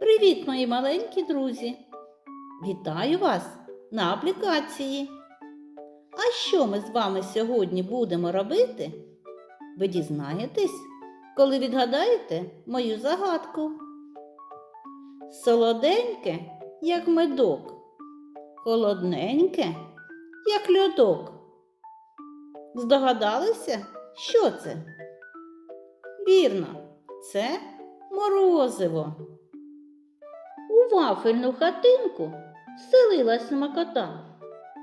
Привіт, мої маленькі друзі! Вітаю вас на аплікації. А що ми з вами сьогодні будемо робити? Ви дізнаєтесь, коли відгадаєте мою загадку. Солоденьке, як медок, холодненьке, як льодок. Здогадалися, що це? Вірно, це морозиво. Вафельну хатинку селилась смакота,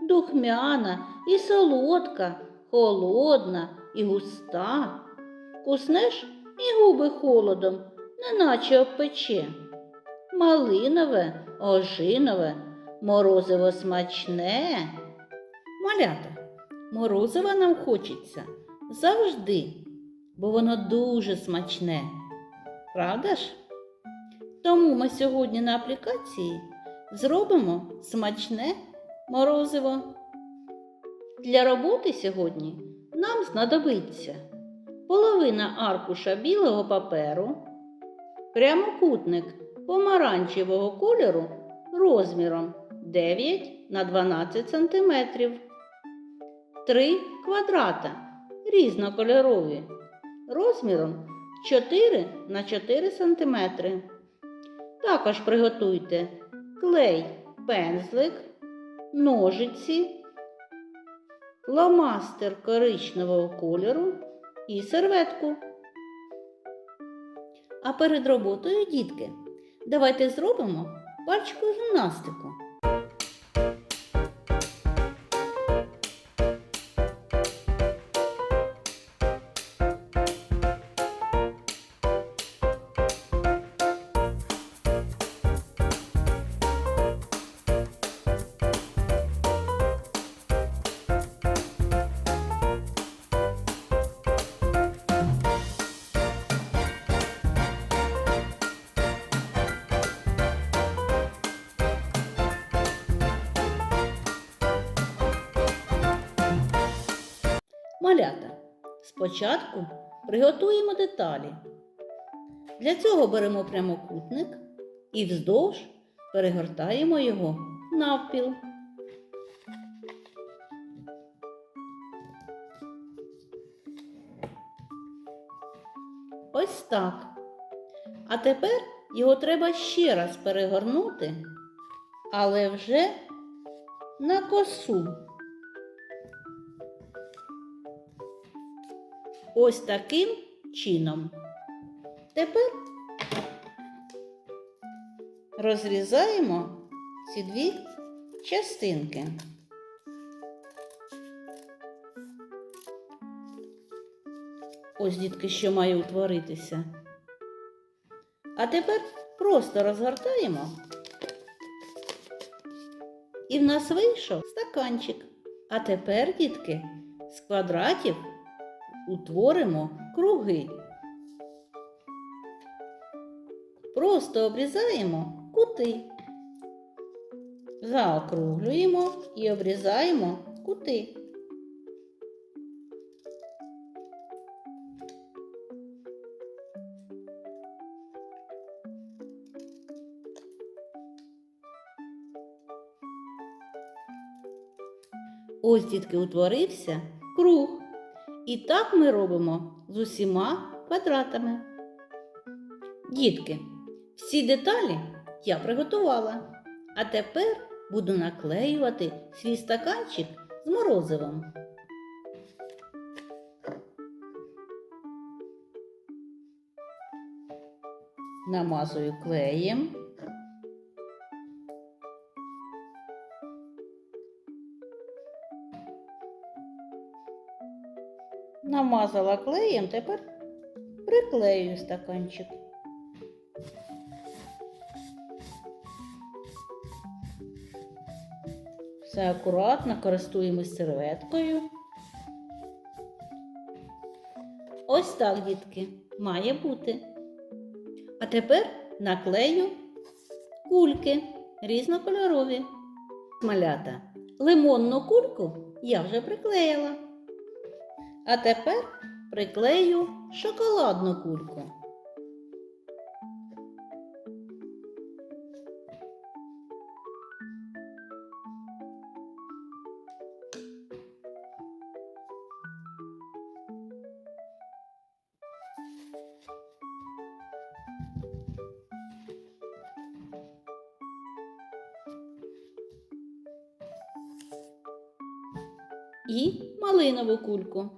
духмяна і солодка, холодна і густа. Куснеш і губи холодом, неначе обпече. Малинове, ожинове, морозиво смачне. Малята, морозива нам хочеться завжди, бо воно дуже смачне. Правда ж? Тому ми сьогодні на аплікації зробимо смачне морозиво. Для роботи сьогодні нам знадобиться половина аркуша білого паперу, прямокутник помаранчевого кольору розміром 9 на 12 см, три квадрата різнокольорові розміром 4 на 4 см. Також приготуйте клей, пензлик, ножиці, ламастер коричневого кольору і серветку. А перед роботою, дітки, давайте зробимо пальчикову гімнастику. Малята. Спочатку приготуємо деталі. Для цього беремо прямокутник і вздовж перегортаємо його навпіл. Ось так. А тепер його треба ще раз перегорнути, але вже на косу. Ось таким чином. Тепер розрізаємо ці дві частинки. Ось, дітки, що має утворитися. А тепер просто розгортаємо. І в нас вийшов стаканчик. А тепер, дітки, з квадратів утворимо круги. Просто обрізаємо кути. Заокруглюємо і обрізаємо кути. Ось, дітки, утворився круг. І так ми робимо з усіма квадратами. Дітки, всі деталі я приготувала, а тепер буду наклеювати свій стаканчик з морозивом. Намазую клеєм. Намазала клеєм, тепер приклею стаканчик. Все акуратно користуємось серветкою. Ось так, дітки, має бути. А тепер наклею кульки різнокольорові. Малята. Лимонну кульку я вже приклеїла. А тепер приклею шоколадну кульку. І малинову кульку.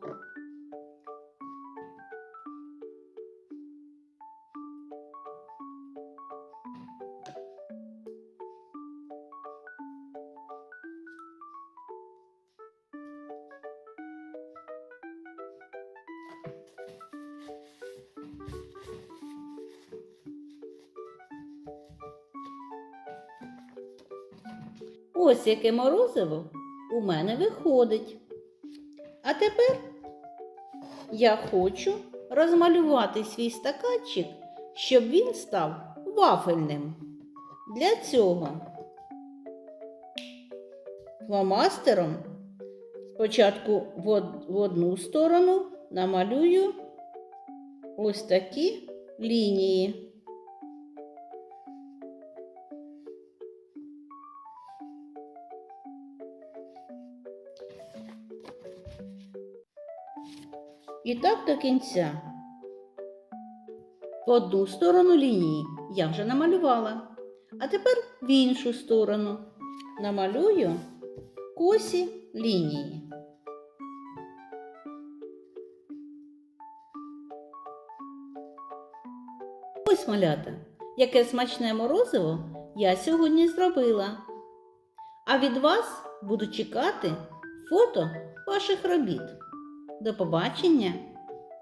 Ось яке морозиво у мене виходить. А тепер я хочу розмалювати свій стаканчик, щоб він став вафельним. Для цього фломастером спочатку в одну сторону намалюю ось такі лінії. Так до кінця. В одну сторону лінії я вже намалювала. А тепер в іншу сторону намалюю косі лінії. Ось малята, яке смачне морозиво я сьогодні зробила. А від вас буду чекати фото ваших робіт. До побачення